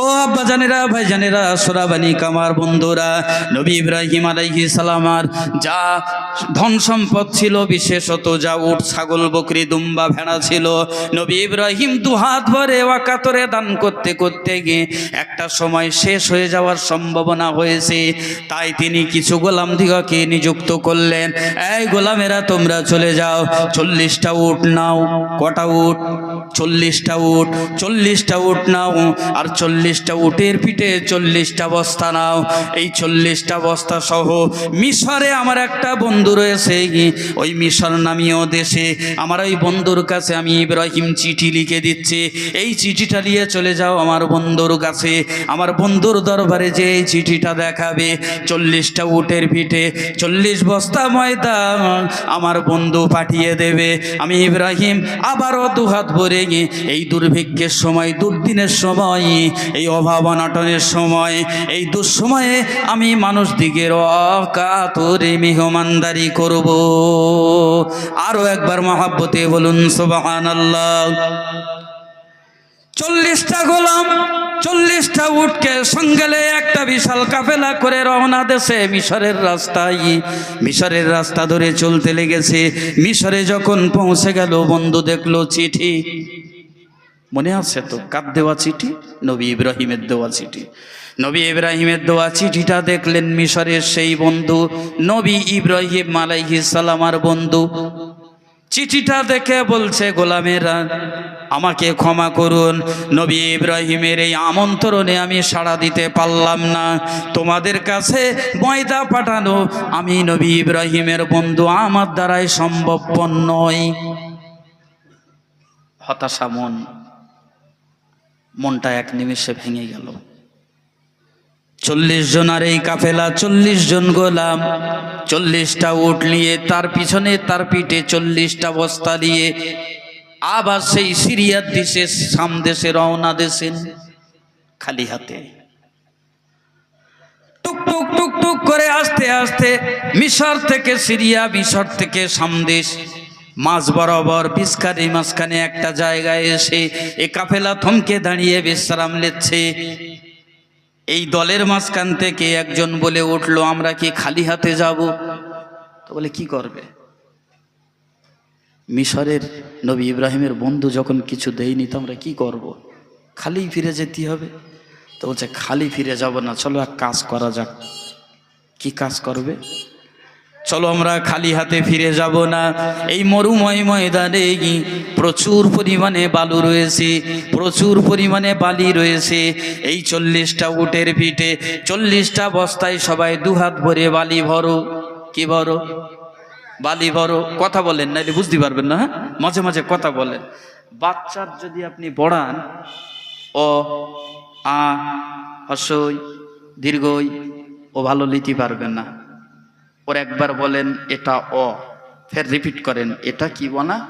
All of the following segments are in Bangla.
ও আব্বা জানেরা, ভাই জানেরা সোরাবানি কামার বন্ধুরা, নবী ইব্রাহিম আলাইহি সালামার যা ধন সম্পদ ছিল, বিশেষত যা উট, ছাগল, বকরি, দুম্বা, ভেড়া ছিল, নবী ইব্রাহিম দু হাত ভরে ওয়াকাতরে দান করতে করতে গিয়ে একটা সময় শেষ হয়ে যাওয়ার সম্ভাবনা হয়েছে। তাই তিনি কিছু গোলাম দিগকে নিযুক্ত করলেন। এই গোলামেরা, তোমরা চলে যাও, চল্লিশটা উট নাও, কটা উট? চল্লিশটা উট চল্লিশটা উট নাও, আর চল্লিশটা উটের পিঠে চল্লিশটা বস্তা নাও। এই চল্লিশটা বস্তা সহ মিশরে আমার একটা বন্ধু রয়েছে। ওই মিশর নামীয় দেশে আমার ওই বন্ধুর কাছে আমি ইব্রাহিম চিঠি লিখে দিচ্ছি। এই চিঠিটা নিয়ে চলে যাও আমার বন্ধুর কাছে। আমার বন্ধুর দরবারে যে এই চিঠিটা দেখাবে, চল্লিশটা উটের পিঠে চল্লিশ বস্তা ময়দা আমার বন্ধু পাঠিয়ে দেবে। আমি ইব্রাহিম আবারও দুহাত ভরে গিয়ে এই দুর্ভিক্ষের সময়, দুর্দিনের সময়, এই অভাব অনাটনের সময়, এই দুঃসময়ে আমি মানুষ দিকের অকাতরে মেহমানদারি করব। আরও একবার মহাব্বতে বলুন সোবাহান চল্লিশটা গোলাম চল্লিশটা উঠকে সঙ্গেলে একটা বিশাল কাফেলা করে রওনা দেশে মিশরের রাস্তায়। মিশরের রাস্তা ধরে চলতে লেগেছে। মিশরে যখন পৌঁছে গেল, বন্ধু দেখল চিঠি। মনে আছে তো? কার দেওয়া চিঠি? নবী ইব্রাহিমের দেওয়া চিঠি। নবী ইব্রাহিমের দেওয়া চিঠিটা দেখলেন মিশরের সেই বন্ধু, নবী ইব্রাহিম মালাইহিস সালামার বন্ধু। চিঠিটা দেখে বলছে গোলামেরা, আমাকে ক্ষমা করুন। নবী ইব্রাহিমের এই আমন্ত্রণে আমি সাড়া দিতে পারলাম না। তোমাদের কাছে ময়দা পাঠানো আমি নবী ইব্রাহিমের বন্ধু, আমার দ্বারাই সম্ভবপর নয়। হতাশা মন, মনটা এক নিমেষে ভেঙে গেল। চল্লিশ জনার এই কাফেলা, চল্লিশ জন গোলাম। চল্লিশটা উট নিয়ে তার পিছনে, তার পিঠে চল্লিশটা বস্তা দিয়ে আবার সেই সিরিয়ার দেশে, সাম দেশে রওনা দেশেন খালি হাতে। টুক টুক টুক টুক করে আস্তে আস্তে মিশর থেকে সিরিয়া, মিশর থেকে সামদেশ মাঝ বরাবর বিস্কারি মাঝখানে একটা জায়গায় এসে এ কাফেলা থমকে দাঁড়িয়ে বিশ্রাম নিচ্ছে। এই দলের মাঝখান থেকে একজন বলে উঠল, আমরা কি খালি হাতে যাব? তো বলে, কি করবে? মিশরের নবী ইব্রাহিমের বন্ধু যখন কিছু দেয়নি, তো আমরা কি করব। খালি ফিরে যেতে হবে? তো বলছে, খালি ফিরে যাব না। চলো এক কাজ করা যাক। কি কাজ করবে? চলো আমরা খালি হাতে ফিরে যাব না। এই মরুময় ময়দানে প্রচুর পরিমাণে বালু রয়েছে, প্রচুর পরিমাণে বালি রয়েছে। এই চল্লিশটা উটের পিঠে, চল্লিশটা বস্তায় সবাই দুহাত ভরে বালি ভরো। কি ভরো? বালি ভরো। কথা বলেন, নাইলে বুঝতে পারবেন না হ্যাঁ? মাঝে মাঝে কথা বলেন। বাচ্চার যদি আপনি পড়ান ও আ, হসই, দীর্ঘই, ও ভালো লিখতে পারবেন না। ওর একবার বলেন, এটা অ। ফের রিপিট করেন, এটা কি বনা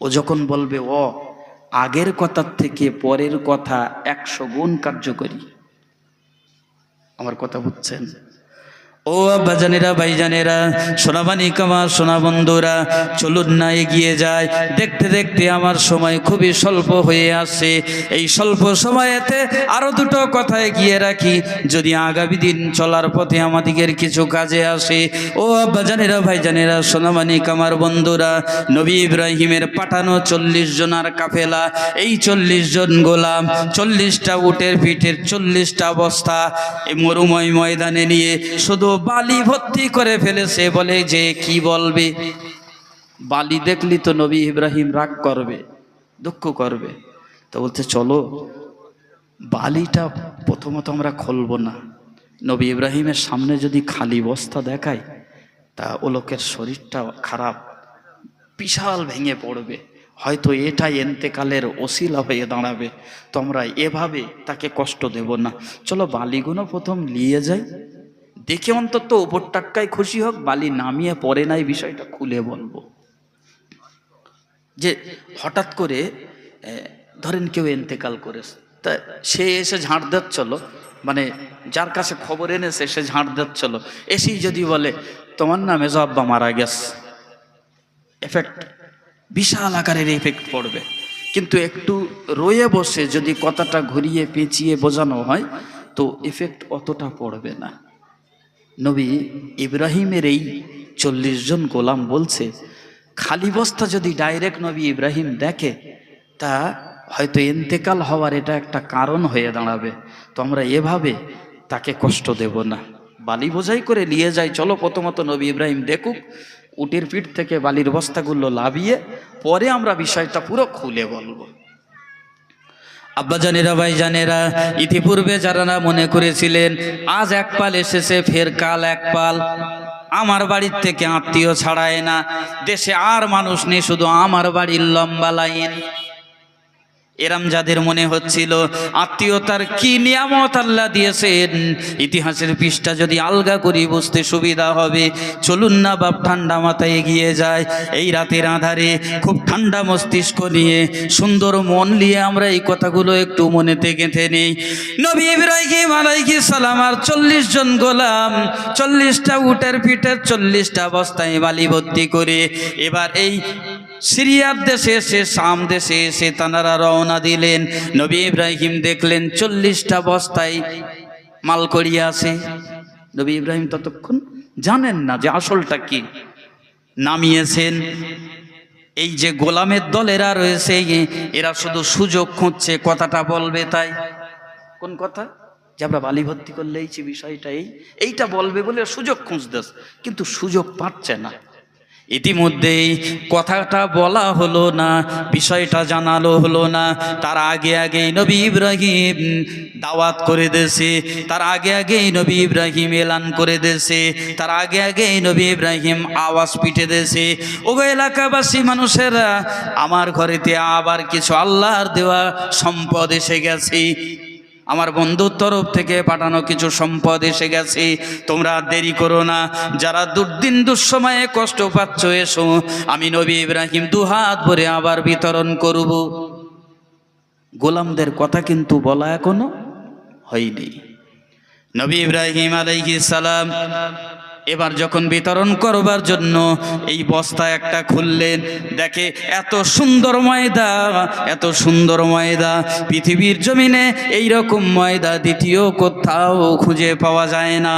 ও যখন বলবে, অ। আগের কথার থেকে পরের কথা একশো গুণ কার্যকরী। আমার কথা বুঝছেন? ও আব্বাজানেরা ভাইজানেরা সোনাবানি কামার সোনা বন্ধুরা, চলুন না এগিয়ে যায় দেখতে দেখতে আমার সময় খুবই স্বল্প হয়ে আসে এই স্বল্প সময়েতে আরও দুটো কথা এগিয়ে রাখি। যদি আগামী দিন চলার পথে আমাদের কিছু কাজে আসে, ও আব্বাজানেরা ভাইজানেরা সোনাবানি কামার বন্ধুরা, নবী ইব্রাহিমের পাঠানো চল্লিশ জনার কাফেলা, এই চল্লিশ জন গোলাম, চল্লিশটা উটের পিঠের চল্লিশটা এই মরুময় ময়দানে নিয়ে শুধু বালি ভর্তি করে ফেলেছে বলে যে কি বলবে? বালি দেখলি তো নবী ইব্রাহিম রাগ করবে, দুঃখ করবে। তো বলছে, চলো, বালিটা প্রথমত আমরা খুলবো না। নবী ইব্রাহিমের সামনে যদি খালি বস্তা দেখায়, তা ও লোকের শরীরটা খারাপ, বিশাল ভেঙে পড়বে। হয়তো এটাই এন্তেকালের অশিলা হয়ে দাঁড়াবে। তো আমরা এভাবে তাকে কষ্ট দেব না। চলো বালিগুলো প্রথম নিয়ে যাই। দেখে অন্তত উপর টাটকায় খুশি হোক, বালি নামিয়ে পরে নাই বিষয়টা খুলে বলব। যে হঠাৎ করে ধরেন কেউ এন্তেকাল করেছে, তা সে এসে ঝাঁট দিচ্ছিল মানে যার কাছে খবর এনেছে সে ঝাঁট দিচ্ছিল এসেই যদি বলে, তোমার নামে জব্বা মারা গেছে। এফেক্ট বিশাল আকারের এফেক্ট পড়বে। কিন্তু একটু রয়ে বসে যদি কথাটা ঘুরিয়ে পেঁচিয়ে বোঝানো হয়, তো এফেক্ট অতটা পড়বে না। নবী ইব্রাহিমের এই চল্লিশ জন গোলাম বলছে, খালি বস্তা যদি ডাইরেক্ট নবী ইব্রাহিম দেখে, তা হয়তো এন্তেকাল হওয়ার এটা একটা কারণ হয়ে দাঁড়াবে। তো আমরা এভাবে তাকে কষ্ট দেব না। বালি বোঝাই করে নিয়ে যাই চলো প্রথমত নবী ইব্রাহিম দেখুক। উটের পিঠ থেকে বালির বস্তাগুলো লাভিয়ে পরে আমরা বিষয়টা পুরো খুলে বলব। আব্বা ভাইজানেরা ভাই জানেরা, ইতিপূর্বে যারা না মনে করেছিলেন, আজ এক পাল এসেছে, ফের কাল এক পাল। আমার বাড়ির থেকে আত্মীয় ছাড়ায় না, দেশে আর মানুষ নেই, শুধু আমার বাড়ির লম্বা লাইন। এরাম যাদের মনে হচ্ছিল আত্মীয়তার কি নিয়ামত আল্লাহ দিয়েছেন, ইতিহাসের পৃষ্ঠা যদি আলগা করি বুঝতে সুবিধা হবে। চলুন না, বাপ ঠান্ডা মাথায় এগিয়ে যায় এই রাতের আধারে খুব ঠান্ডা মস্তিষ্ক নিয়ে সুন্দর মন নিয়ে আমরা এই কথাগুলো একটু মনেতে গেঁথে নেই। নবী ইব্রাহিম সালাম আর চল্লিশ জন গোলাম, চল্লিশটা উটের পিঠের চল্লিশটা বস্তায় বালি ভর্তি করে এবার এই সিরিয়ার দেশে এসে শাম দেশে এসে তানারা রওনা দিলেন। নবী ইব্রাহিম দেখলেন চল্লিশটা বস্তায় মাল করিয়া আসে নবী ইব্রাহিম ততক্ষণ জানেন না যে আসলটা কি। নামিয়েছেন। এই যে গোলামের দল এরা রয়েছে, এরা শুধু সুযোগ খুঁজছে, কথাটা বলবে তাই। কোন কথা? যে আমরা বালি ভর্তি করলে এই বিষয়টা, এই, এইটা বলবে বলে সুযোগ খুঁজতেছে। কিন্তু সুযোগ পাচ্ছে না। ইতিমধ্যেই কথাটা বলা হলো না, বিষয়টা জানালো হলো না। তার আগে আগেই নবী ইব্রাহিম দাওয়াত করে দেছে তার আগে আগেই নবী ইব্রাহিম এলান করে দেছে তার আগে আগেই নবী ইব্রাহিম আওয়াজ পিটে দেছে ওগো এলাকাবাসী মানুষেরা, আমার ঘরেতে আবার কিছু আল্লাহর দেওয়া সম্পদ এসে গেছে। আমার বন্ধুর তরফ থেকে পাঠানো কিছু সম্পদ এসে গেছে। তোমরা দেরি করো না। যারা দুর্দিন দুঃসময়ে কষ্ট পাচ্ছ, এসো। আমি নবী ইব্রাহিম দুহাত ভরে আবার বিতরণ করব। গোলামদের কথা কিন্তু বলা এখনও হয়নি। নবী ইব্রাহিম আলাইহিস সালাম এবার যখন বিতরণ করবার জন্য এই বস্তা একটা খুললেন, দেখে এত সুন্দর ময়দা, এত সুন্দর ময়দা, পৃথিবীর জমিনে এই রকম ময়দা দ্বিতীয় কোথাও খুঁজে পাওয়া যায় না।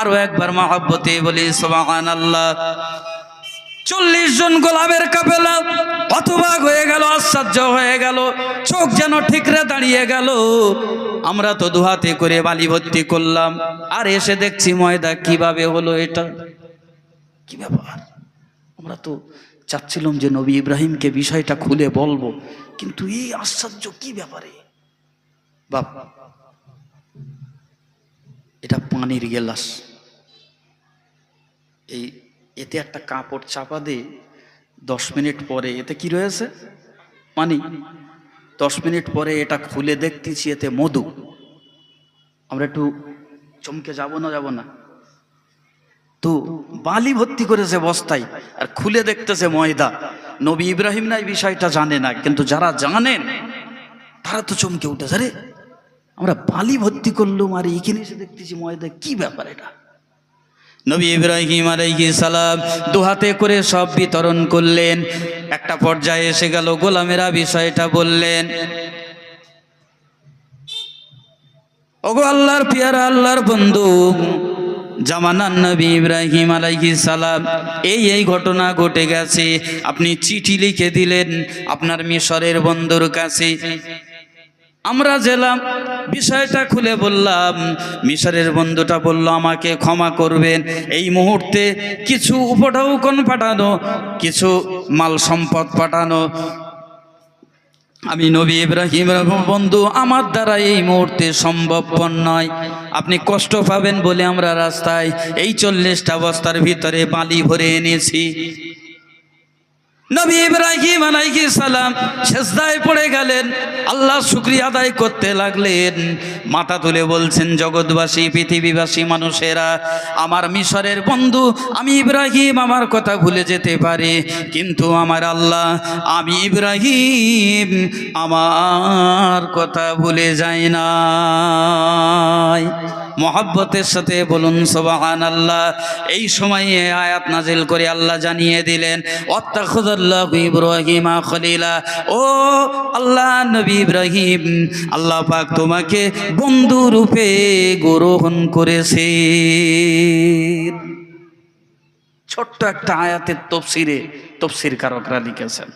আরও একবার মহাব্বতে বলি সোমান আল্লাহ চল্লিশ জন গোলামের কাপেলা হতবাক হয়ে গেল, আশ্চর্য হয়ে গেল, চোখ যেন ঠিকরে দাঁড়িয়ে গেল। আমরা তো দুহাতে করে বালি ভর্তি করলাম, আর এসে দেখছি ময়দা কীভাবে হলো এটা? কি ব্যাপার? আমরা তো চাচ্ছিলাম যে নবী ইব্রাহিমকে বিষয়টা খুলে বলব, কিন্তু এই আশ্চর্য কি ব্যাপারে? বাপ, এটা পানির গেলাস। এই এতে একটা কাপড় চাপা দিয়ে দশ মিনিট পরে, এতে কি রয়েছে? পানি। দশ মিনিট পরে এটা খুলে দেখতেছি, এতে মধু। আমরা একটু চমকে যাব না যাব না? তো বালি ভর্তি করেছে বস্তায়, আর খুলে দেখতেছে ময়দা। নবী ইব্রাহিম না এই বিষয়টা জানে না, কিন্তু যারা জানেন, তারা তো চমকে উঠেছে। রে আমরা বালি ভর্তি করলাম, আর এখানে এসে দেখতেছি ময়দা, কি ব্যাপার এটা? নবী ইব্রাহিম আলাইহি সালাম দুহাতে করে সব বিতরণ করলেন। একটা পর্যায়ে এসে গেল, গোলামেরা বিষয়টা বললেন, ওগো আল্লাহর পিয়ারা, আল্লাহর বন্ধু জামানান নবী ইব্রাহিম আলাইহি সালাম, এই এই ঘটনা ঘটে গেছে। আপনি চিঠি লিখে দিলেন আপনার মিশরের বন্ধুর কাছে। আমরা জেলাম বিষয়টা খুলে বললাম। মিশরের বন্ধুটা বলল, আমাকে ক্ষমা করবেন। এই মুহূর্তে কিছু উপঢৌকন পাঠানো, কিছু মাল সম্পদ পাঠানো। আমি নবী ইব্রাহিম বন্ধু, আমার দ্বারা এই মুহূর্তে সম্ভবপর নয়। আপনি কষ্ট পাবেন বলে আমরা রাস্তায় এই চল্লিশটা বস্তার ভিতরে বালি ভরে এনেছি। নবী ইব্রাহিম আলাইহিস সালাম সেজদায় পড়ে গেলেন, আল্লাহ শুক্রিয়া আদায় করতে লাগলেন। মাথা তুলে বলছেন, জগৎবাসী, পৃথিবীবাসী মানুষেরা, আমার মিশরের বন্ধু, আমি ইব্রাহিম, আমার কথা ভুলে যেতে পারে, কিন্তু আমার আল্লাহ, আমি ইব্রাহিম, আমার কথা ভুলে যায় না মহাব্বতের সাথে বলুন সোবাহান আল্লাহ এই সময়ে আয়াত নাজিল করে আল্লাহ জানিয়ে দিলেন ইব্রাহিমা খলিলা। ও আল্লাহ নবী ইব্রাহিম, আল্লাহ পাক তোমাকে বন্ধু রূপে গ্রহণ করেছে ছোট্ট একটা আয়াতের তফসিরে তফসির কারকরা লিখেছেন।